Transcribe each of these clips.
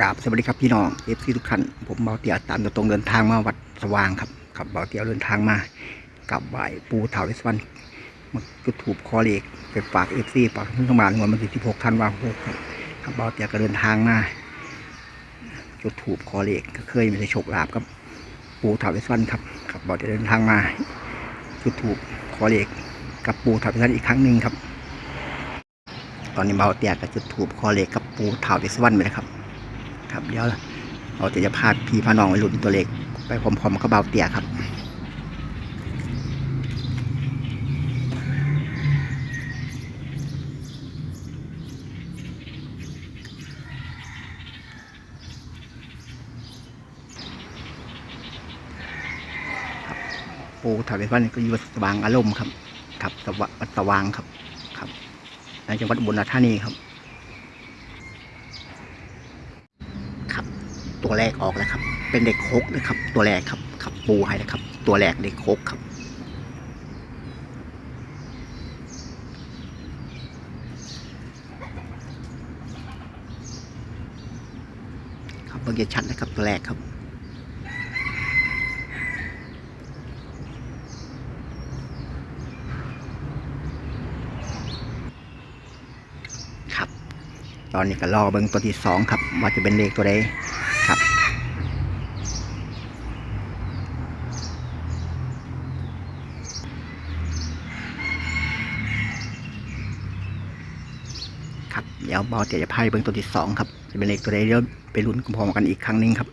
กราบสวัสดีครับพี่น้องเอฟซีทุกท่านผมเบาเตียตามตัวตรงเดินทางมาวัดสว่างครับขับเบาเตียเดินทางมากับไหวปูเถาวิสวรรณมาจุดถูกคอเล็กไปฝากเอฟซีฝากทั้งประมาณวันที่สิบหกธันวาคมครับขับเบาเตียก็เดินทางมาจุดถูกคอเล็กก็เคยมีได้โชคลาภกับ ปูเถาวิสวรรณครับขับเบาเตียเดินทางมาจุดถูกคอเล็กกับปูเถาวิสวรรณอีกครั้งหนึ่งครับ ตอนนี้เบาเตียกับจุดถูกคอเล็กกับปูเถาวิสวรรณไปเลยครับ ครับ เดี๋ยวเราจะจะพาพี่พาน้องไปหลุ้นตัวเลขไปพร้อมๆกับเบาเตียครับปูถาวรวัดก็อยู่วัดสว่างอารมณ์ครับ ครับสววัดสว่างครับ ครับในจังหวัดอุบุรีธานีครับครับ ตัวแรกออกแล้วครับ เป็นเด็กโคกนะครับ ตัวแรกครับครับปูให้นะครับ ตัวแรกเด็กโคกครับ ครับเบิ่งชัดนะครับตัวแรกครับครับตอนนี้ก็รอเบิ่งตัวที่สองครับ ว่าจะเป็นเลขตัวใด ครับครับเดี๋ยจะพายเบิ่งตัวที่สองครับจะเป็นเลขตัวใดเดี๋ยวไปลุ้นพร้อมกันอีกครั้งหนึ่งครับ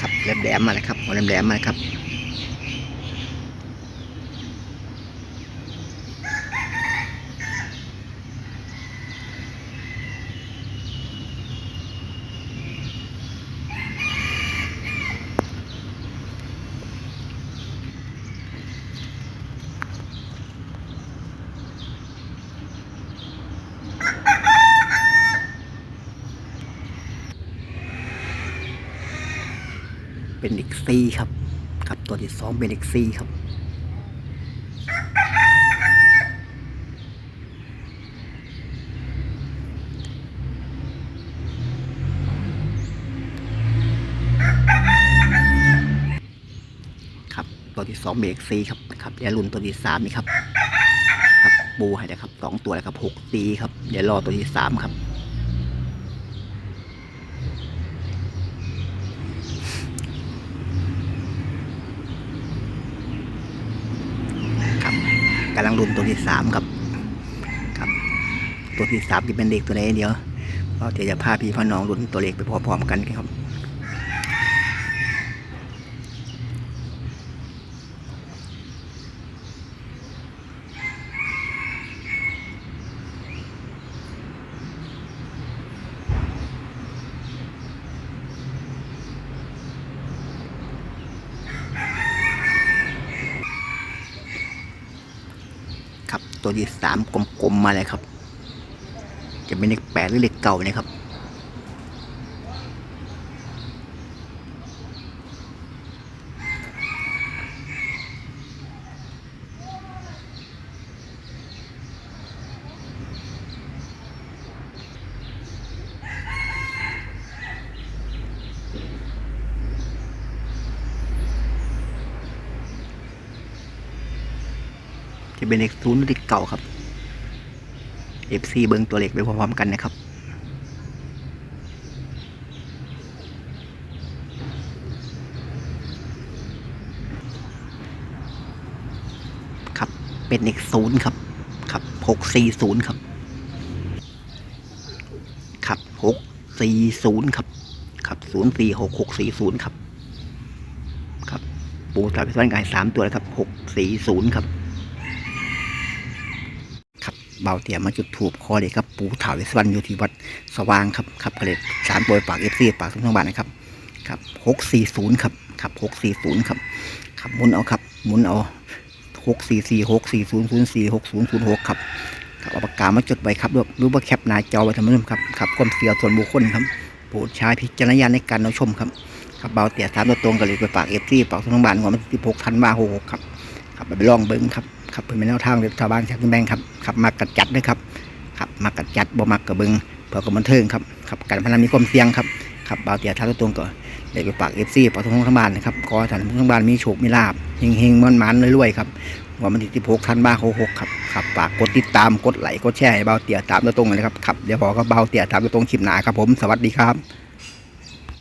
ครับแหลมๆมาเลยครับหัวแหลมๆมาเลยครับ เป็นเด็กซีครับครับตัวที่สองเป็นเด็กซีครับครับตัวที่สองเบรกซีครับครับอย่าลุ้นตัวที่สามนี่ครับ ครับปูให้นะครับสองตัวแล้วครับหกซีครับเดี๋ยวรอตัวที่สามครับกำลังลุ้นตัวที่สามครับครับ ตัวที่สามจะเป็นเด็กตัวไหนเดียวเราจะจะพาพี่พ่อน้องลุ้นตัวเลขไปพร้อมๆกันครับ ครับ ตัวที่สามกลมๆมาเลยครับ จะเป็นเลขแปดหรือเลขเก่านะครับ จะเป็นเลขศูนย์หรือเลขเก่าครับ FC เบิ้งตัวเลขไปพร้อมๆกันนะครับครับเป็นเลขศูนย์ครับ ครับหกสี่ศูนย์ครับ ครับหกสี่ศูนย์ครับ ครับศูนย์สี่หกหกสี่ศูนย์ครับ ครับ ปูสามพิศวรกายสามตัวแล้วครับหกสี่ศูนย์ครับ เบาเตียมาจุดถูกคอเลยครับปูถาวเวสวรรณอยู่ที่วัดสว่างครับครับผลิตสารโปรยปากเอฟซีปากทั้งบ้านนะครับครับหกสี่ศูนย์ครับครับหกสี่ศูนย์ครับครับหมุนเอาครับหมุนเอาหกสี่สี่หกสี่ศูนย์ศูนย์สี่หกศูนย์ศูนย์หกครับครับเอาปากกามาจดไว้ครับรือว่าแคปหน้าจอไว้ท่านผู้ชมครับครับความเสียส่วนบุคคลครับโปรดใช้พิจารณญาณในการรับชมครับครับเบาเตี่ยสามตัวตรงกันเลยไปากเอฟซีฝากทั้งบ้านของมันสิบหกธันวาหกครับครับไปลองเบิ้งครับ ครับเป็นแนวทางรัฐบาลจากแบงครับครับมากระจัดนะครับครับมากระจัดบ่มากกระเบิงเพื่อกับบันเทิงครับครับการพนันมีความเสี่ยงครับครับเบาเตี่ยสาตัวตรงก็ได้ไปฝากเอฟซีฝากทั้งทั้งบ้านนะครับขอให้ท่านทั้งบ้านมีโชคมีลาบเฮงเฮงมันมันรวยๆครับว่ามันที่สิบหกทันบ้าหกหกครับครับฝากกดติดตามกดไลค์กดแชร์ให้เบาเตี่ยตามตัวตรงเลยนะครับครับเดี๋ยวพอก็เบาเตี่ยตามตัวตรงคลิปหนาครับผมสวัสดีครับ